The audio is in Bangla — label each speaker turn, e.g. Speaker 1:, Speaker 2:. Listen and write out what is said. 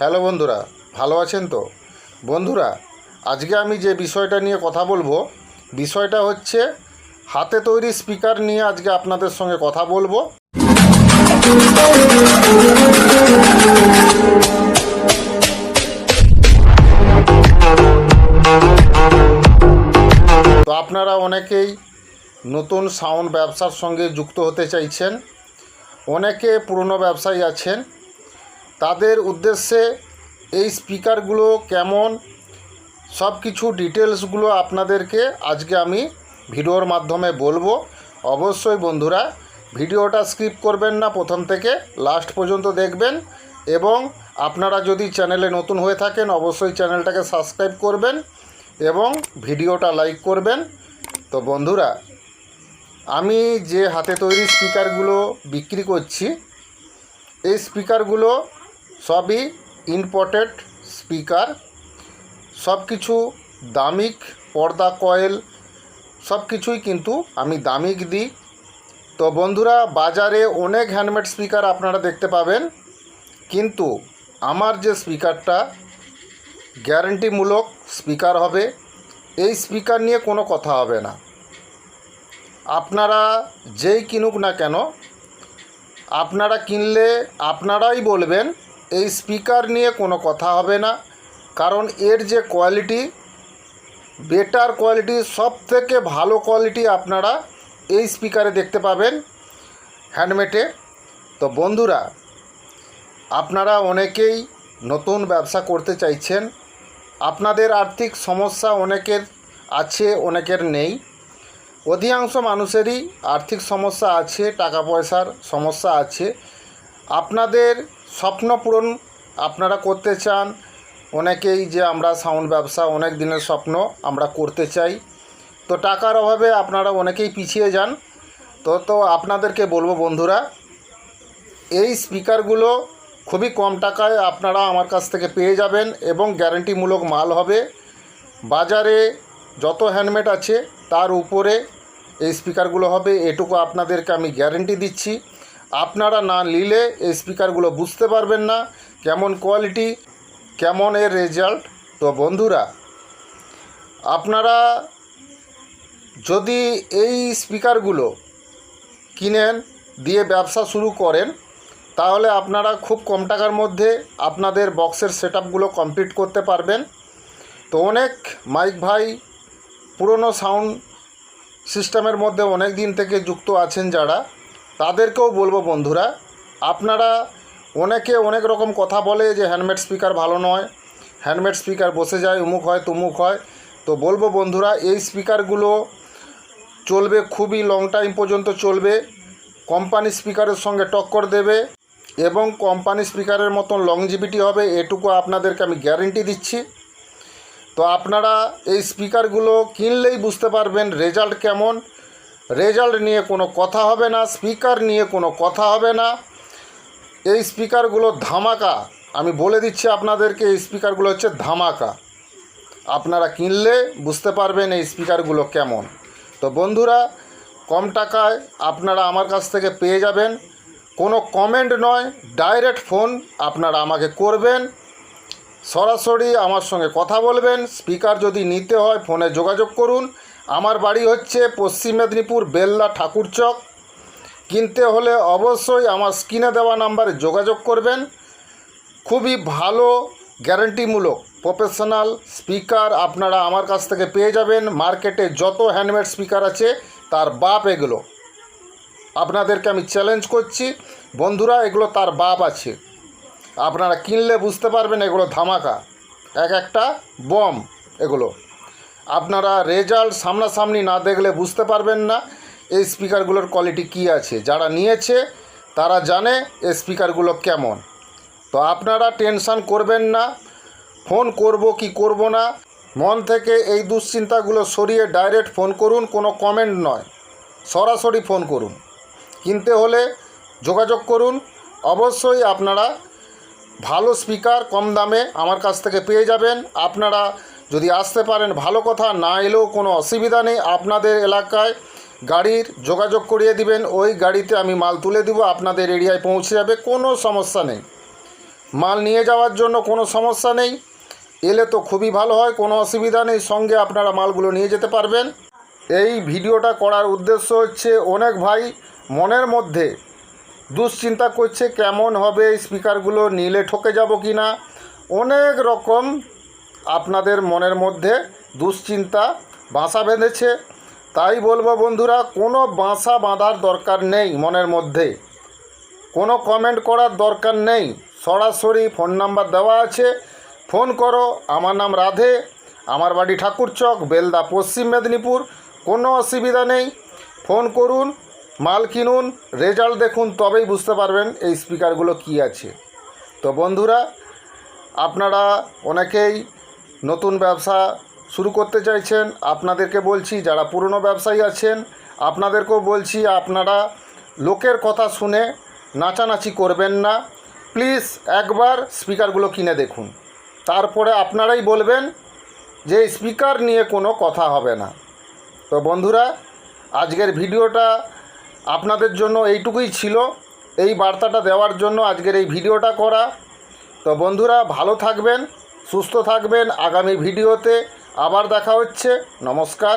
Speaker 1: হ্যালো বন্ধুরা, ভালো আছেন তো? বন্ধুরা, আজকে আমি যে বিষয়টা নিয়ে কথা বলব, বিষয়টা হচ্ছে হাতে তৈরি স্পিকার নিয়ে আজকে আপনাদের সঙ্গে কথা বলব। তো আপনারা অনেকেই নতুন সাউন্ড ব্যবসার সঙ্গে যুক্ত হতে চাইছেন, অনেকে পুরনো ব্যবসায়ী আছেন তাদের উদ্দেশ্যে এই স্পিকারগুলো কেমন? সব কিছু ডিটেলসগুলো আপনাদেরকে আজকে আমি ভিডিওর মাধ্যমে বলব। অবশ্যই বন্ধুরা, ভিডিওটা স্কিপ করবেন না, প্রথম থেকে লাস্ট পর্যন্ত দেখবেন এবং আপনারা যদি চ্যানেলে নতুন হয়ে থাকেন, অবশ্যই চ্যানেলটাকে সাবস্ক্রাইব করবেন এবং ভিডিওটা লাইক করবেন। তো বন্ধুরা, আমি যে হাতে তৈরি স্পিকারগুলো বিক্রি করছি, এই স্পিকারগুলো সবই ইম্পোর্টেড স্পিকার সব কিছু দামিক পর্দা কয়েল সব কিছুই কিন্তু আমি দামিক দিই। তো বন্ধুরা, বাজারে অনেক হ্যান্ডমেড স্পিকার আপনারা দেখতে পাবেন, কিন্তু আমার যে স্পিকারটা গ্যারেন্টিমূলক স্পিকার হবে, এই স্পিকার নিয়ে কোনো কথা হবে না। আপনারা যেই কিনুক না কেন, আপনারা কিনলে আপনারাই বলবেন এই স্পিকার নিয়ে কোনো কথা হবে না। কারণ এর যে কোয়ালিটি, বেটার কোয়ালিটি সব থেকে ভালো কোয়ালিটি আপনারা এই স্পিকারে দেখতে পাবেন হ্যান্ডমেটে। তো বন্ধুরা, আপনারা অনেকেই নতুন ব্যবসা করতে চাইছেন। আপনাদের আর্থিক সমস্যা অনেকের আছে, অনেকের নেই। অধিকাংশ মানুষেরই আর্থিক সমস্যা আছে, টাকা পয়সার সমস্যা আছে। আপনাদের স্বপ্ন পূরণ আপনারা করতে চান, অনেকেই যে আমরা সাউন্ড ব্যবসা অনেক দিনের স্বপ্ন আমরা করতে চাই। তো টাকার অভাবে আপনারা অনেকেই পিছিয়ে যান। তো তো আপনাদেরকে বলব বন্ধুরা, এই স্পিকারগুলো খুবই কম টাকায় আপনারা আমার কাছ থেকে পেয়ে যাবেন এবং গ্যারান্টিমূলক মাল হবে। বাজারে যত হ্যান্ডমেড আছে তার উপরে এই স্পিকারগুলো হবে, এটুকু আপনাদেরকে আমি গ্যারেন্টি দিচ্ছি। আপনারা না নিলে এই স্পিকারগুলো বুঝতে পারবেন না, কেমন কোয়ালিটি, কেমন এর রেজাল্ট। তো বন্ধুরা, আপনারা যদি এই স্পিকারগুলো কিনেন, দিয়ে ব্যবসা শুরু করেন, তাহলে আপনারা খুব কম টাকার মধ্যে আপনাদের বক্সের সেট আপগুলো কমপ্লিট করতে পারবেন। তো অনেক মাইক ভাই, পুরনো সাউন্ড সিস্টেমের মধ্যে অনেক দিন থেকে যুক্ত আছেন যারা। তাদেরকেও বলব বন্ধুরা, আপনারা অনেকে অনেক রকম কথা বলে যে হ্যান্ডমেড স্পিকার ভালো নয় হ্যান্ডমেড স্পিকার বসে যায়, উমুক হয়, তুমুক হয়। তো বলব বন্ধুরা, এই স্পিকারগুলো চলবে খুবই লং টাইম পর্যন্ত চলবে। কোম্পানি স্পিকারের সঙ্গে টক্কর দেবে এবং কোম্পানি স্পিকারের মতন লংজিভিটি হবে, এটুকু আপনাদেরকে আমি গ্যারেন্টি দিচ্ছি। তো আপনারা এই স্পিকারগুলো কিনলেই বুঝতে পারবেন রেজাল্ট কেমন। রেজাল্ট নিয়ে কোনো কথা হবে না, স্পিকার নিয়ে কোনো কথা হবে না। এই স্পিকারগুলো ধামাকা। আমি বলে দিচ্ছি আপনাদেরকে, এই স্পিকারগুলো হচ্ছে ধামাকা। আপনারা কিনলে বুঝতে পারবেন এই স্পিকারগুলো কেমন। তো বন্ধুরা, কম টাকায় আপনারা আমার কাছ থেকে পেয়ে যাবেন। কোনো কমেন্ট নয়, ডাইরেক্ট ফোন আপনারা আমাকে করবেন। সরাসরি আমার সঙ্গে কথা বলবেন। স্পিকার যদি নিতে হয়, ফোনে যোগাযোগ করুন। আমার বাড়ি হচ্ছে পশ্চিম মেদিনীপুর বেল্লা ঠাকুরচক কিনতে হলে অবশ্যই আমার স্ক্রিনে দেওয়া নাম্বারে যোগাযোগ করবেন। খুবই ভালো, গ্যারেন্টিমূলক, প্রফেশনাল স্পিকার আপনারা আমার কাছ থেকে পেয়ে যাবেন। মার্কেটে যত হ্যান্ডমেড স্পিকার আছে, তার বাপ এগুলো। আপনাদেরকে আমি চ্যালেঞ্জ করছি। বন্ধুরা, এগুলো তার বাপ আছে। আপনারা কিনলে বুঝতে পারবেন এগুলো ধামাকা। এক একটা বম এগুলো। আপনারা রেজাল্ট সামনাসামনি না দেখলে বুঝতে পারবেন না এই স্পিকারগুলোর কোয়ালিটি কী আছে। যারা নিয়েছে, তারা জানে এই স্পিকারগুলো কেমন। তো আপনারা টেনশান করবেন না, ফোন করব কি করব না, মন থেকে এই দুশ্চিন্তাগুলো সরিয়ে ডাইরেক্ট ফোন করুন, কোনো কমেন্ট নয়, সরাসরি ফোন করুন। কিনতে হলে যোগাযোগ করুন, অবশ্যই আপনারা ভালো স্পিকার কম দামে আমার কাছ থেকে পেয়ে যাবেন। আপনারা যদি আসতে পারেন, ভালো কথা, না এলেও কোনো অসুবিধা নেই। আপনাদের এলাকায় গাড়ির যোগাযোগ করিয়ে দিবেন। ওই গাড়িতে আমি মাল তুলে দিব, আপনাদের এরিয়ায় পৌঁছে যাবে, কোনো সমস্যা নেই। মাল নিয়ে যাওয়ার জন্য কোনো সমস্যা নেই। এলে তো খুবই ভালো হয়, কোনো অসুবিধা নেই। সঙ্গে আপনারা মালগুলো নিয়ে যেতে পারবেন। এই ভিডিওটা করার উদ্দেশ্য হচ্ছে, অনেক ভাই মনের মধ্যে দুশ্চিন্তা করছে, কেমন হবে স্পিকারগুলো, নিলে ঠকে যাব কি না অনেক রকম আপনাদের মনের মধ্যে দুশ্চিন্তা বাসা বেঁধেছে। তাই বলব বন্ধুরা, কোনো বাসা বাঁধার দরকার নেই মনের মধ্যে। কোনো কমেন্ট করার দরকার নেই। সরাসরি ফোন নাম্বার দেওয়া আছে। ফোন করো। আমার নাম রাধে। আমার বাড়ি ঠাকুরচক বেলদা, পশ্চিম মেদিনীপুর। কোনো অসুবিধা নেই। ফোন করুন, মাল কিনুন রেজাল্ট দেখুন, তবেই বুঝতে পারবেন এই স্পিকারগুলো কী আছে। তো বন্ধুরা, আপনারা অনেকেই নতুন ব্যবসা শুরু করতে চাইছেন, আপনাদেরকে বলছি, যারা পুরনো ব্যবসায়ী আছেন, আপনাদেরকেও বলছি, আপনারা লোকের কথা শুনে নাচানাচি করবেন না। প্লিজ একবার স্পিকারগুলো কিনে দেখুন। তারপরে আপনারাই বলবেন যে স্পিকার নিয়ে কোনো কথা হবে না। তো বন্ধুরা, আজকের ভিডিওটা আপনাদের জন্য এইটুকুই ছিল। এই বার্তাটা দেওয়ার জন্য আজকের এই ভিডিওটা করা। তো বন্ধুরা, ভালো থাকবেন। সুস্থ থাকবেন। আগামী ভিডিওতে আবার দেখা হচ্ছে। নমস্কার।